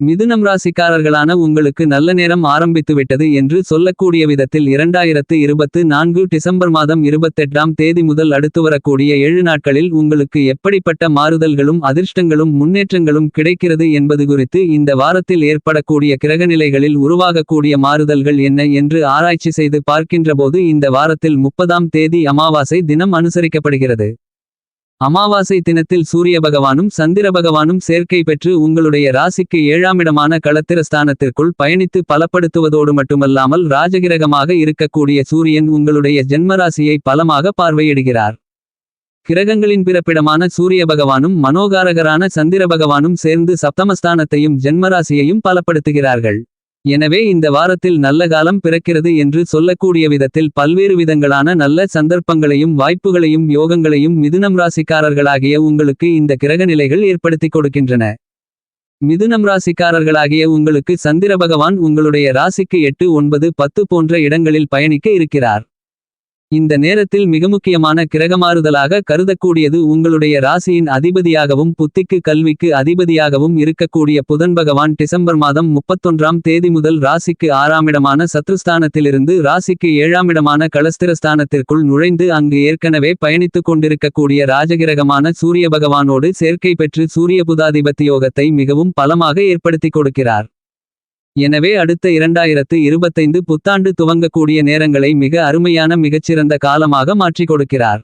மிதுனம் ராசிக்காரர்களான உங்களுக்கு நல்ல நேரம் ஆரம்பித்துவிட்டது என்று சொல்லக்கூடிய விதத்தில் இரண்டாயிரத்து இருபத்து நான்கு டிசம்பர் மாதம் இருபத்தெட்டாம் தேதி முதல் அடுத்து வரக்கூடிய ஏழு நாட்களில் உங்களுக்கு எப்படிப்பட்ட மாறுதல்களும் அதிர்ஷ்டங்களும் முன்னேற்றங்களும் கிடைக்கிறது என்பது குறித்து இந்த வாரத்தில் ஏற்படக்கூடிய கிரகநிலைகளில் உருவாகக்கூடிய மாறுதல்கள் என்ன என்று ஆராய்ச்சி செய்து பார்க்கின்றபோது இந்த வாரத்தில் முப்பதாம் தேதி அமாவாசை தினம் அனுசரிக்கப்படுகிறது. அமாவாசை தினத்தில் சூரிய பகவானும் சந்திர பகவானும் சேர்க்கை பெற்று உங்களுடைய ராசிக்கு ஏழாமிடமான களத்திரஸ்தானத்திற்குள் பயணித்து பலப்படுத்துவதோடு மட்டுமல்லாமல் ராஜகிரகமாக இருக்கக்கூடிய சூரியன் உங்களுடைய ஜென்மராசியை பலமாக பார்வையிடுகிறார். கிரகங்களின் பிறப்பிடமான சூரிய பகவானும் மனோகாரகரான சந்திர பகவானும் சேர்ந்து சப்தமஸ்தானத்தையும் ஜென்மராசியையும் பலப்படுத்துகிறார்கள். எனவே இந்த வாரத்தில் நல்ல காலம் பிறக்கிறது என்று சொல்லக்கூடிய விதத்தில் பல்வேறு விதங்களான நல்ல சந்தர்ப்பங்களையும் வாய்ப்புகளையும் யோகங்களையும் மிதுனம் ராசிக்காரர்களாகிய உங்களுக்கு இந்த கிரகநிலைகள் ஏற்படுத்திக் கொடுக்கின்றன. மிதுனம் ராசிக்காரர்களாகிய உங்களுக்கு சந்திர பகவான் உங்களுடைய ராசிக்கு எட்டு ஒன்பது பத்து போன்ற இடங்களில் பயணிக்க இருக்கிறார். இந்த நேரத்தில் மிக முக்கியமான கிரகமாறுதலாக கருதக்கூடியது உங்களுடைய ராசியின் அதிபதியாகவும் புத்திக்கு கல்விக்கு அதிபதியாகவும் இருக்கக்கூடிய புதன் பகவான் டிசம்பர் மாதம் முப்பத்தொன்றாம் தேதி முதல் ராசிக்கு ஆறாமிடமான சத்ருஸ்தானத்திலிருந்து ராசிக்கு ஏழாமிடமான களஸ்திரஸ்தானத்திற்குள் நுழைந்து அங்கு ஏற்கனவே பயணித்துக் கொண்டிருக்கக்கூடிய ராஜகிரகமான சூரிய பகவானோடு சேர்க்கை பெற்று சூரிய புதாதிபத்தி யோகத்தை மிகவும் பலமாக ஏற்படுத்திக் கொடுக்கிறார். எனவே அடுத்த இரண்டாயிரத்து இருபத்தைந்து புத்தாண்டு துவங்கக்கூடிய நேரங்களை மிக அருமையான மிகச்சிறந்த காலமாக மாற்றிக் கொடுக்கிறார்.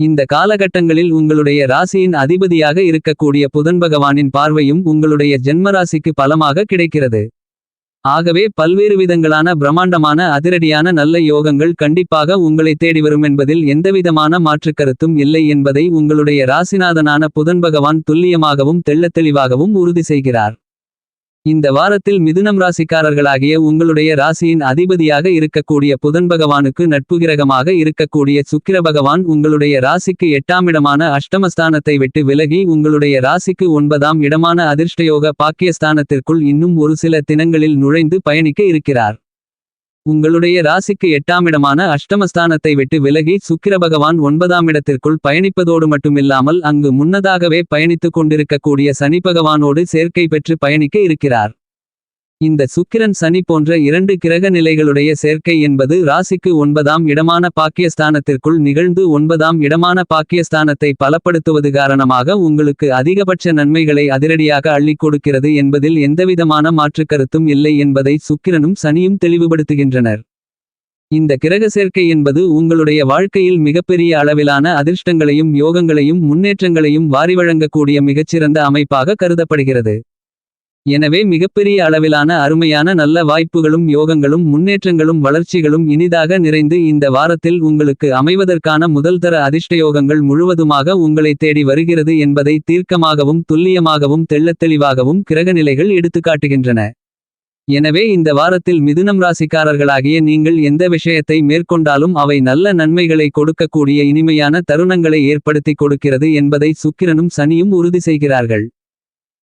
இந்த காலகட்டங்களில் உங்களுடைய ராசியின் அதிபதியாக இருக்கக்கூடிய புதன் பகவானின் பார்வையும் உங்களுடைய ஜென்மராசிக்கு பலமாக கிடைக்கிறது. ஆகவே பல்வேறு விதங்களான பிரம்மாண்டமான அதிரடியான நல்ல யோகங்கள் கண்டிப்பாக உங்களை தேடி வரும் என்பதில் எந்தவிதமான மாற்றுக் கருத்தும் இல்லை என்பதை உங்களுடைய ராசிநாதனான புதன் பகவான் துல்லியமாகவும் தெள்ளத்தெளிவாகவும் உறுதி செய்கிறார். இந்த வாரத்தில் மிதுனம் ராசிக்காரர்களாகிய உங்களுடைய ராசியின் அதிபதியாக இருக்கக்கூடிய புதன் பகவானுக்கு நட்புகிரகமாக இருக்கக்கூடிய சுக்கிர பகவான் உங்களுடைய ராசிக்கு எட்டாமிடமான அஷ்டமஸ்தானத்தை விட்டு விலகி உங்களுடைய ராசிக்கு ஒன்பதாம் இடமான அதிர்ஷ்டயோக பாக்கியஸ்தானத்திற்குள் இன்னும் ஒரு சில தினங்களில் நுழைந்து பயணிக்க இருக்கிறார். உங்களுடைய ராசிக்கு எட்டாமிடமான அஷ்டமஸ்தானத்தை விட்டு விலகி சுக்கிர பகவான் ஒன்பதாம் இடத்திற்குள் பயணிப்பதோடு மட்டுமில்லாமல் அங்கு முன்னதாகவே பயணித்துக் கொண்டிருக்கக்கூடிய சனி பகவானோடு சேர்க்கை பெற்று பயணிக்க இருக்கிறார். இந்த சுக்கிரன் சனி போன்ற இரண்டு கிரக நிலைகளுடைய சேர்க்கை என்பது ராசிக்கு ஒன்பதாம் இடமான பாக்கியஸ்தானத்திற்குள் நிகழ்ந்து ஒன்பதாம் இடமான பாக்கியஸ்தானத்தை பலப்படுத்துவது காரணமாக உங்களுக்கு அதிகபட்ச நன்மைகளை அதிரடியாக அள்ளிக் கொடுக்கிறது என்பதில் எந்தவிதமான மாற்றுக் கருத்தும் இல்லை என்பதை சுக்கிரனும் சனியும் தெளிவுபடுத்துகின்றனர். இந்த கிரக சேர்க்கை என்பது உங்களுடைய வாழ்க்கையில் மிகப்பெரிய அளவிலான அதிர்ஷ்டங்களையும் யோகங்களையும் முன்னேற்றங்களையும் வாரி வழங்கக்கூடிய மிகச்சிறந்த அமைப்பாக கருதப்படுகிறது. எனவே மிகப்பெரிய அளவிலான அருமையான நல்ல வாய்ப்புகளும் யோகங்களும் முன்னேற்றங்களும் வளர்ச்சிகளும் இனிதாக நிறைந்து இந்த வாரத்தில் உங்களுக்கு அமைவதற்கான முதல்தர அதிர்ஷ்டயோகங்கள் முழுவதுமாக உங்களை தேடி வருகிறது என்பதை தீர்க்கமாகவும் துல்லியமாகவும் தெள்ளத்தெளிவாகவும் கிரகநிலைகள் எடுத்துக்காட்டுகின்றன எனவே இந்த வாரத்தில் மிதுனம் ராசிக்காரர்களாகிய நீங்கள் எந்த விஷயத்தை மேற்கொண்டாலும் அவை நல்ல நன்மைகளை கொடுக்கக்கூடிய இனிமையான தருணங்களை ஏற்படுத்திக் கொடுக்கிறது என்பதை சுக்கிரனும் சனியும் உறுதி செய்கிறார்கள்.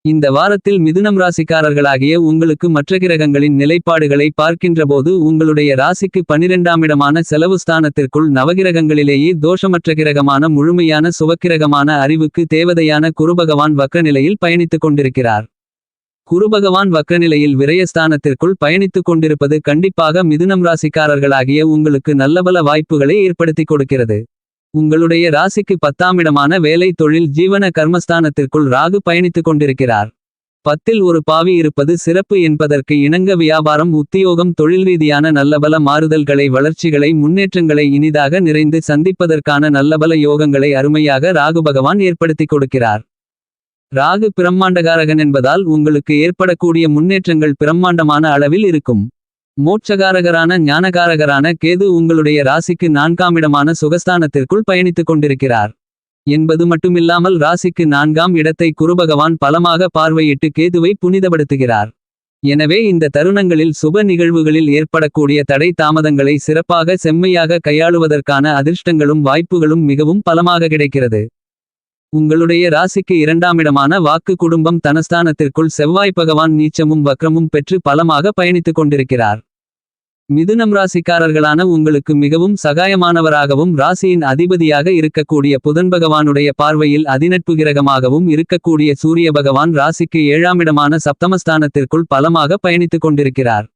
இந்த வாரத்தில் மிதுனம் ராசிக்காரர்களாகிய உங்களுக்கு மற்ற கிரகங்களின் நிலைப்பாடுகளை பார்க்கின்றபோது உங்களுடைய ராசிக்கு பனிரெண்டாமிடமான செலவு ஸ்தானத்திற்குள் நவகிரகங்களிலேயே தோஷமற்ற கிரகமான முழுமையான சுவக்கிரகமான அறிவுக்கு தேவதையான குருபகவான் வக்ரநிலையில் பயணித்துக் கொண்டிருக்கிறார். குருபகவான் வக்ரநிலையில் விரயஸ்தானத்திற்குள் பயணித்துக் கொண்டிருப்பது கண்டிப்பாக மிதுனம் ராசிக்காரர்களாகிய உங்களுக்கு நல்லபல வாய்ப்புகளை ஏற்படுத்திக் கொடுக்கிறது. உங்களுடைய ராசிக்கு பத்தாமிடமான வேலை தொழில் ஜீவன கர்மஸ்தானத்திற்குள் ராகு பயணித்துக் கொண்டிருக்கிறார். பத்தில் ஒரு பாவி இருப்பது சிறப்பு என்பதற்கு இணங்க வியாபாரம் உத்தியோகம் தொழில் ரீதியான நல்லபல மாறுதல்களை வளர்ச்சிகளை முன்னேற்றங்களை இனிதாக நிறைந்து சந்திப்பதற்கான நல்லபல யோகங்களை அருமையாக ராகு பகவான் ஏற்படுத்திக் கொடுக்கிறார். ராகு பிரம்மாண்டகாரகன் என்பதால் உங்களுக்கு ஏற்படக்கூடிய முன்னேற்றங்கள் பிரம்மாண்டமான அளவில் இருக்கும். மோட்சகாரகரான ஞானகாரகரான கேது உங்களுடைய ராசிக்கு நான்காம் இடமான சுகஸ்தானத்திற்குள் பயணித்துக் கொண்டிருக்கிறார். என்பது மட்டுமில்லாமல் ராசிக்கு நான்காம் இடத்தை குருபகவான் பலமாக பார்வையிட்டு கேதுவை புனிதப்படுத்துகிறார். எனவே இந்த தருணங்களில் சுப நிகழ்வுகளில் ஏற்படக்கூடிய தடை தாமதங்களை சிறப்பாக செம்மையாக கையாளுவதற்கான அதிர்ஷ்டங்களும் வாய்ப்புகளும் மிகவும் பலமாக கிடைக்கிறது. உங்களுடைய ராசிக்கு இரண்டாமிடமான வாக்கு குடும்பம் தனஸ்தானத்திற்குள் செவ்வாய் பகவான் நீச்சமும் வக்ரமும் பெற்று பலமாக பயணித்துக் கொண்டிருக்கிறார். மிதுனம் ராசிக்காரர்களான உங்களுக்கு மிகவும் சகாயமானவராகவும் ராசியின் அதிபதியாக இருக்கக்கூடிய புதன் பகவானுடைய பார்வையில் அதிநட்பு கிரகமாகவும் இருக்கக்கூடிய சூரிய பகவான் ராசிக்கு ஏழாமிடமான சப்தமஸ்தானத்திற்குள் பலமாக பயணித்துக் கொண்டிருக்கிறார்.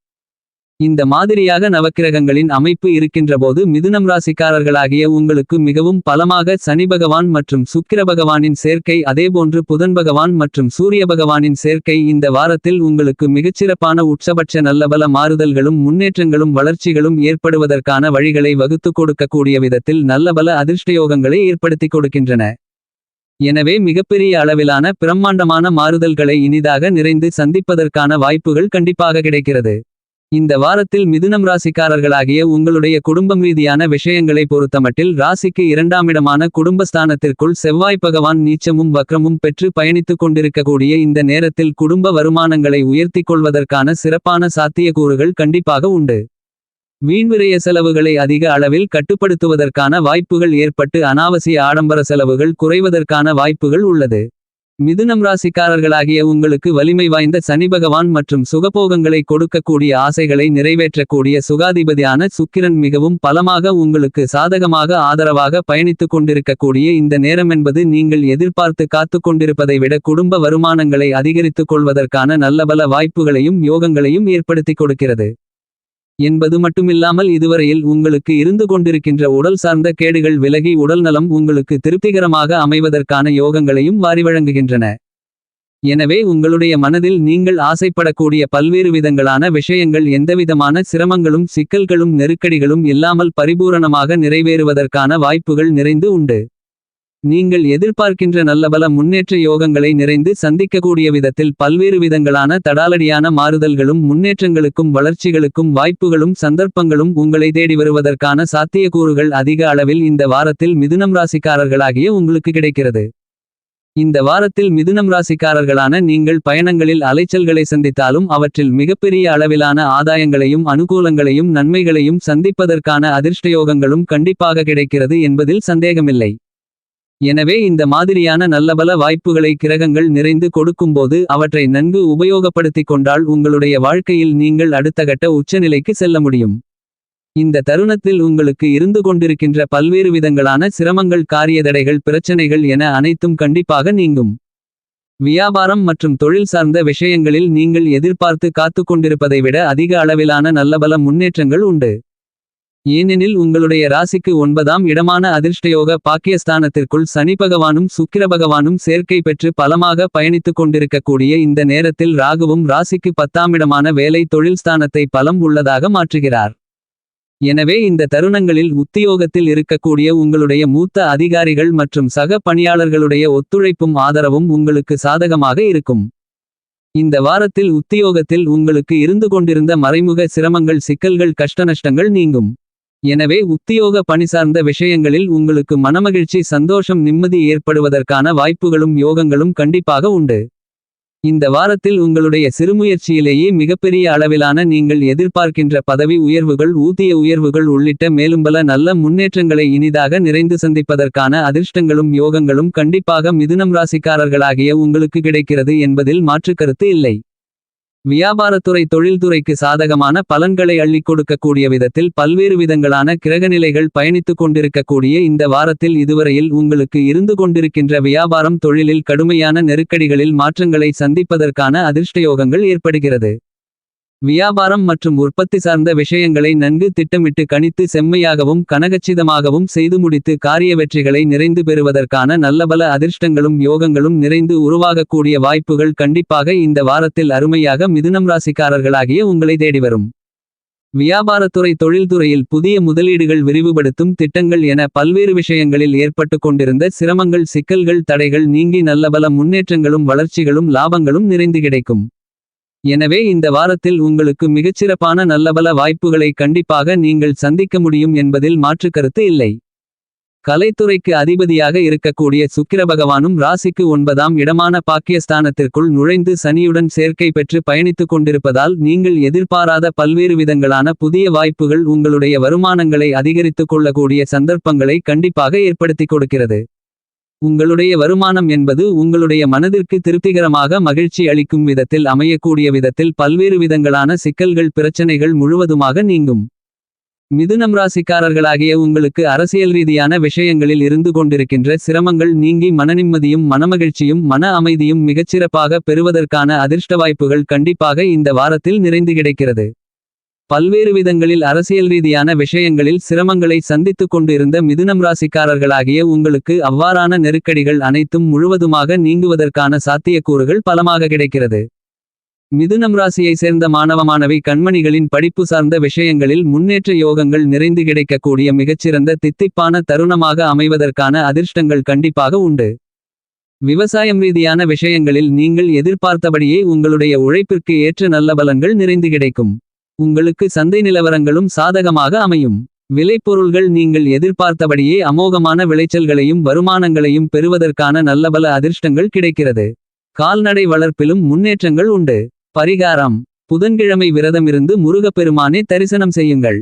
இந்த மாதிரியாக நவக்கிரகங்களின் அமைப்பு இருக்கின்றபோது மிதுனம் ராசிக்காரர்களாகிய உங்களுக்கு மிகவும் பலமாக சனி பகவான் மற்றும் சுக்கிர பகவானின் சேர்க்கை அதேபோன்று புதன் பகவான் மற்றும் சூரிய பகவானின் சேர்க்கை இந்த வாரத்தில் உங்களுக்கு மிகச்சிறப்பான உட்சபட்ச நல்லபல மாறுதல்களும் முன்னேற்றங்களும் வளர்ச்சிகளும் ஏற்படுவதற்கான வழிகளை வகுத்துக் கொடுக்கக்கூடிய விதத்தில் நல்லபல அதிர்ஷ்டயோகங்களை ஏற்படுத்திக் கொடுக்கின்றன. எனவே மிகப்பெரிய அளவிலான பிரம்மாண்டமான மாறுதல்களை இனிதாக நிறைந்து சந்திப்பதற்கான வாய்ப்புகள் கண்டிப்பாக கிடைக்கிறது. இந்த வாரத்தில் மிதுனம் ராசிக்காரர்களாகிய உங்களுடைய குடும்பம் ரீதியான விஷயங்களை பொறுத்தமட்டில் ராசிக்கு இரண்டாமிடமான குடும்பஸ்தானத்திற்குள் செவ்வாய் பகவான் நீச்சமும் வக்ரமும் பெற்று பயணித்துக் கொண்டிருக்கக்கூடிய இந்த நேரத்தில் குடும்ப வருமானங்களை உயர்த்திக் கொள்வதற்கான சிறப்பான சாத்தியக்கூறுகள் கண்டிப்பாக உண்டு. வீண்விரய செலவுகளை அதிக அளவில் கட்டுப்படுத்துவதற்கான வாய்ப்புகள் ஏற்பட்டு அனாவசிய ஆடம்பர செலவுகள் குறைவதற்கான வாய்ப்புகள் உள்ளது. மிதுனம் ராசிக்காரர்களாகிய உங்களுக்கு வலிமை வாய்ந்த சனி பகவான் மற்றும் சுகபோகங்களை கொடுக்கக்கூடிய ஆசைகளை நிறைவேற்றக்கூடிய சுகாதிபதியான சுக்கிரன் மிகவும் பலமாக உங்களுக்கு சாதகமாக ஆதரவாக பயணித்துக் கொண்டிருக்கக்கூடிய இந்த நேரமென்பது நீங்கள் எதிர்பார்த்து காத்துக் கொண்டிருப்பதை விட குடும்ப வருமானங்களை அதிகரித்துக் கொள்வதற்கான நல்லபல வாய்ப்புகளையும் யோகங்களையும் ஏற்படுத்திக் கொடுக்கிறது. என்பது மட்டுமில்லாமல் இதுவரையில் உங்களுக்கு இருந்து கொண்டிருக்கின்ற உடல் சார்ந்த கேடுகள் விலகி உடல்நலம் உங்களுக்கு திருப்திகரமாக அமைவதற்கான யோகங்களையும் வாரி வழங்குகின்றன. எனவே உங்களுடைய மனதில் நீங்கள் ஆசைப்படக்கூடிய பல்வேறு விதங்களான விஷயங்கள் எந்தவிதமான சிரமங்களும் சிக்கல்களும் நெருக்கடிகளும் இல்லாமல் பரிபூரணமாக நிறைவேறுவதற்கான வாய்ப்புகள் நிறைந்து உண்டு. நீங்கள் எதிர்பார்க்கின்ற நல்லபல முன்னேற்ற யோகங்களை நிறைந்து சந்திக்கக்கூடிய விதத்தில் பல்வேறு விதங்களான தடாலடியான மாறுதல்களும் முன்னேற்றங்களுக்கும் வளர்ச்சிகளுக்கும் வாய்ப்புகளும் சந்தர்ப்பங்களும் உங்களை தேடி வருவதற்கான சாத்தியக்கூறுகள் அதிக அளவில் இந்த வாரத்தில் மிதுனம் ராசிக்காரர்களாகிய உங்களுக்கு கிடைக்கிறது. இந்த வாரத்தில் மிதுனம் ராசிக்காரர்களான நீங்கள் பயணங்களில் அலைச்சல்களை சந்தித்தாலும் அவற்றில் மிகப்பெரிய அளவிலான ஆதாயங்களையும் அனுகூலங்களையும் நன்மைகளையும் சந்திப்பதற்கான அதிர்ஷ்டயோகங்களும் கண்டிப்பாக கிடைக்கிறது என்பதில் சந்தேகமில்லை. எனவே இந்த மாதிரியான நல்லபல வாய்ப்புகளை கிரகங்கள் நிறைந்து கொடுக்கும்போது அவற்றை நன்கு உபயோகப்படுத்திக் கொண்டால் உங்களுடைய வாழ்க்கையில் நீங்கள் அடுத்த கட்ட உச்சநிலைக்கு செல்ல முடியும். இந்த தருணத்தில் உங்களுக்கு இருந்து கொண்டிருக்கின்ற பல்வேறு விதங்களான சிரமங்கள் காரியதடைகள் பிரச்சனைகள் என அனைத்தும் கண்டிப்பாக நீங்கும். வியாபாரம் மற்றும் தொழில் சார்ந்த விஷயங்களில் நீங்கள் எதிர்பார்த்து காத்து கொண்டிருப்பதை விட அதிக அளவிலான நல்லபல முன்னேற்றங்கள் உண்டு. ஏனெனில் உங்களுடைய ராசிக்கு ஒன்பதாம் இடமான அதிர்ஷ்டயோக பாக்கியஸ்தானத்திற்குள் சனி பகவானும் சுக்கிர பகவானும் சேர்க்கை பெற்று பலமாக பயணித்துக் கொண்டிருக்கக்கூடிய இந்த நேரத்தில் ராகுவும் ராசிக்கு பத்தாம் இடமான வேலை தொழில் ஸ்தானத்தை பலம் உள்ளதாக மாற்றுகிறார். எனவே இந்த தருணங்களில் உத்தியோகத்தில் இருக்கக்கூடிய உங்களுடைய மூத்த அதிகாரிகள் மற்றும் சக பணியாளர்களுடைய ஒத்துழைப்பும் ஆதரவும் உங்களுக்கு சாதகமாக இருக்கும். இந்த வாரத்தில் உத்தியோகத்தில் உங்களுக்கு இருந்து கொண்டிருந்த மறைமுக சிரமங்கள் சிக்கல்கள் கஷ்டநஷ்டங்கள் நீங்கும். எனவே உத்தியோக பணி சார்ந்த விஷயங்களில் உங்களுக்கு மனமகிழ்ச்சி சந்தோஷம் நிம்மதி ஏற்படுவதற்கான வாய்ப்புகளும் யோகங்களும் கண்டிப்பாக உண்டு. இந்த வாரத்தில் உங்களுடைய சிறுமுயற்சியிலேயே மிகப்பெரிய அளவிலான நீங்கள் எதிர்பார்க்கின்ற பதவி உயர்வுகள் ஊதிய உயர்வுகள் உள்ளிட்ட மேலும் பல நல்ல முன்னேற்றங்களை இனிதாக நிறைந்து சந்திப்பதற்கான அதிர்ஷ்டங்களும் யோகங்களும் கண்டிப்பாக மிதுனம் ராசிக்காரர்களாகிய உங்களுக்கு கிடைக்கிறது என்பதில் மாற்றுக்கருத்து இல்லை. வியாபாரத்துறை தொழில்துறைக்கு சாதகமான பலன்களை அள்ளிக் கொடுக்கக்கூடிய விதத்தில் பல்வேறு விதங்களான கிரகநிலைகள் பயணித்துக் கொண்டிருக்கக்கூடிய இந்த வாரத்தில் இதுவரையில் உங்களுக்கு இருந்து கொண்டிருக்கின்ற வியாபாரம் தொழிலில் கடுமையான நெருக்கடிகளில் மாற்றங்களை சந்திப்பதற்கான அதிர்ஷ்டயோகங்கள் ஏற்படுகிறது. வியாபாரம் மற்றும் உற்பத்தி சார்ந்த விஷயங்களை நன்கு திட்டமிட்டு கணித்து செம்மையாகவும் கனகச்சிதமாகவும் செய்து முடித்து காரிய வெற்றிகளை நிறைந்து பெறுவதற்கான நல்லபல அதிர்ஷ்டங்களும் யோகங்களும் நிறைந்து உருவாகக்கூடிய வாய்ப்புகள் கண்டிப்பாக இந்த வாரத்தில் அருமையாக மிதுனம் ராசிக்காரர்களாகிய உங்களை தேடி வரும். வியாபாரத்துறை தொழில்துறையில் புதிய முதலீடுகள் விரிவுபடுத்தும் திட்டங்கள் என பல்வேறு விஷயங்களில் ஏற்பட்டு கொண்டிருந்த சிரமங்கள் சிக்கல்கள் தடைகள் நீங்கி நல்லபல முன்னேற்றங்களும் வளர்ச்சிகளும் லாபங்களும் நிறைந்து கிடைக்கும். எனவே இந்த வாரத்தில் உங்களுக்கு மிகச்சிறப்பான நல்லபல வாய்ப்புகளை கண்டிப்பாக நீங்கள் சந்திக்க முடியும் என்பதில் மாற்றுக்கருத்து இல்லை. கலைத்துறைக்கு அதிபதியாக இருக்கக்கூடிய சுக்கிர பகவானும் ராசிக்கு ஒன்பதாம் இடமான பாக்கியஸ்தானத்திற்குள் நுழைந்து சனியுடன் சேர்க்கை பெற்று பயணித்துக் கொண்டிருப்பதால் நீங்கள் எதிர்பாராத பல்வேறு விதங்களான புதிய வாய்ப்புகள் உங்களுடைய வருமானங்களை அதிகரித்துக் கொள்ளக்கூடிய சந்தர்ப்பங்களை கண்டிப்பாக ஏற்படுத்திக் கொடுக்கிறது. உங்களுடைய வருமானம் என்பது உங்களுடைய மனதிற்கு திருப்திகரமாக மகிழ்ச்சி அளிக்கும் விதத்தில் அமையக்கூடிய விதத்தில் பல்வேறு விதங்களான சிக்கல்கள் பிரச்சனைகள் முழுவதுமாக நீங்கும். மிதுனம் ராசிக்காரர்களாகிய உங்களுக்கு அரசியல் ரீதியான விஷயங்களில் இருந்து கொண்டிருக்கின்ற சிரமங்கள் நீங்கி மனநிம்மதியும் மனமகிழ்ச்சியும் மன அமைதியும் மிகச்சிறப்பாக பெறுவதற்கான அதிர்ஷ்ட வாய்ப்புகள் கண்டிப்பாக இந்த வாரத்தில் நிறைந்து கிடைக்கிறது. பல்வேறு விதங்களில் அரசியல் ரீதியான விஷயங்களில் சிரமங்களை சந்தித்துக் கொண்டிருந்த மிதுனம் ராசிக்காரர்களாகிய உங்களுக்கு அவ்வாறான நெருக்கடிகள் அனைத்தும் முழுவதுமாக நீங்குவதற்கான சாத்தியக்கூறுகள் பலமாக கிடைக்கிறது. மிதுனம் ராசியை சேர்ந்த மாணவ மாணவி கண்மணிகளின் படிப்பு சார்ந்த விஷயங்களில் முன்னேற்ற யோகங்கள் நிறைந்து கிடைக்கக்கூடிய மிகச்சிறந்த தித்திப்பான தருணமாக அமைவதற்கான அதிர்ஷ்டங்கள் கண்டிப்பாக உண்டு. விவசாயம் ரீதியான விஷயங்களில் நீங்கள் எதிர்பார்த்தபடியே உங்களுடைய உழைப்பிற்கு ஏற்ற நல்ல பலன்கள் நிறைந்து கிடைக்கும். உங்களுக்கு சந்தை நிலவரங்களும் சாதகமாக அமையும். விளைபொருள்கள் நீங்கள் எதிர்பார்த்தபடியே அமோகமான விளைச்சல்களையும் வருமானங்களையும் பெறுவதற்கான நல்லபல அதிர்ஷ்டங்கள் கிடைக்கிறது. கால்நடை வளர்ப்பிலும் முன்னேற்றங்கள் உண்டு. பரிகாரம் புதன்கிழமை விரதமிருந்து முருகப்பெருமானே தரிசனம் செய்யுங்கள்.